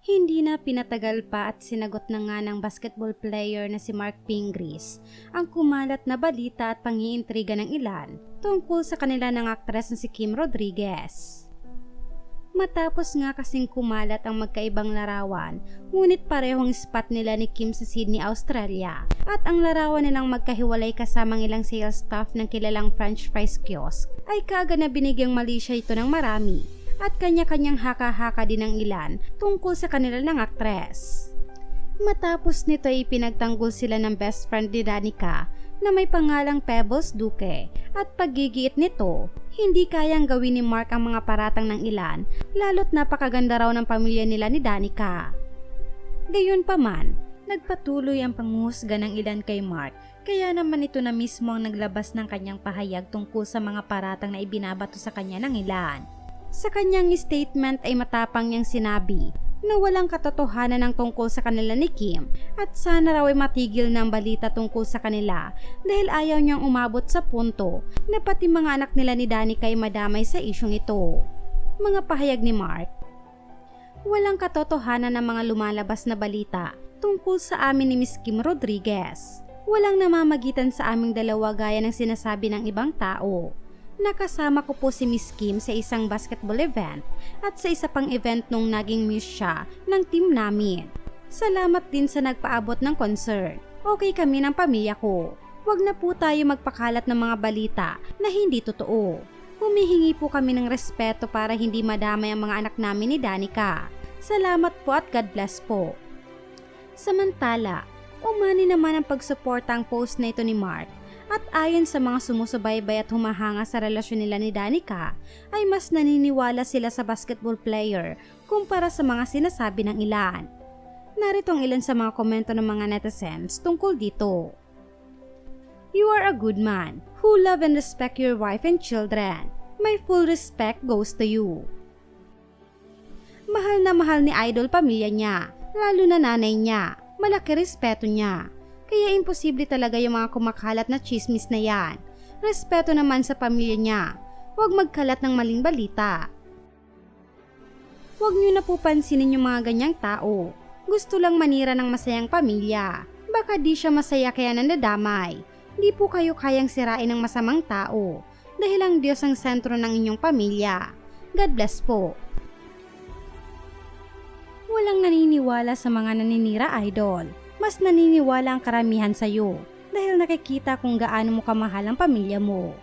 Hindi na pinatagal pa at sinagot na nga ng basketball player na si Mark Pingris ang kumalat na balita at pangiintriga ng ilan tungkol sa kanila ng aktres na si Kim Rodriguez. Matapos nga kasing kumalat ang magkaibang larawan, ngunit parehong spot nila ni Kim sa Sydney, Australia. At ang larawan nilang magkahiwalay kasamang ilang sales staff ng kilalang french fries kiosk ay kaga na binigyang mali siya ito ng marami at kanya-kanyang haka-haka din ng ilan tungkol sa kanila ng aktres. Matapos nito ay pinagtanggol sila ng best friend ni Danica na may pangalang Pebbles Duque at paggigiit nito, hindi kayang gawin ni Mark ang mga paratang ng ilan lalo't napakaganda raw ng pamilya nila ni Danica. Gayunpaman, nagpatuloy ang panghusga ng ilan kay Mark kaya naman ito na mismo ang naglabas ng kanyang pahayag tungkol sa mga paratang na ibinabato sa kanya ng ilan. Sa kanyang statement ay matapang niyang sinabi na walang katotohanan ng tungkol sa kanila ni Kim at sana raw ay matigil ng balita tungkol sa kanila dahil ayaw niyang umabot sa punto na pati mga anak nila ni Danica ay madamay sa isyong ito. Mga pahayag ni Mark Walang katotohanan ng mga lumalabas na balita tungkol sa amin ni Miss Kim Rodriguez. Walang namamagitan sa aming dalawa gaya ng sinasabi ng ibang tao. Nakasama ko po si Miss Kim sa isang basketball event at sa isa pang event nung naging miss siya ng team namin. Salamat din sa nagpaabot ng concert. Okay kami ng pamilya ko. Huwag na po tayo magpakalat ng mga balita na hindi totoo. Humihingi po kami ng respeto para hindi madamay ang mga anak namin ni Danica. Salamat po at God bless po. Samantala, umani naman ang pagsuporta ang post na ito ni Mark at ayon sa mga sumusubaybay at humahanga sa relasyon nila ni Danica, ay mas naniniwala sila sa basketball player kumpara sa mga sinasabi ng ilan. Narito ang ilan sa mga komento ng mga netizens tungkol dito. You are a good man who love and respect your wife and children. My full respect goes to you. Mahal na mahal ni Idol pamilya niya, lalo na nanay niya. Malaki respeto niya. Kaya imposible talaga yung mga kumakalat na chismis na yan. Respeto naman sa pamilya niya. Huwag magkalat ng maling balita. Huwag niyo na po pansinin yung mga ganyang tao. Gusto lang manira ng masayang pamilya. Baka di siya masaya kaya nandadamay. Di po kayo kayang sirain ng masamang tao. Dahil ang Diyos ang sentro ng inyong pamilya. God bless po. Walang naniniwala sa mga naninira idol mas naniniwala ang karamihan sa iyo dahil nakikita kung gaano mo kamahal ang pamilya mo.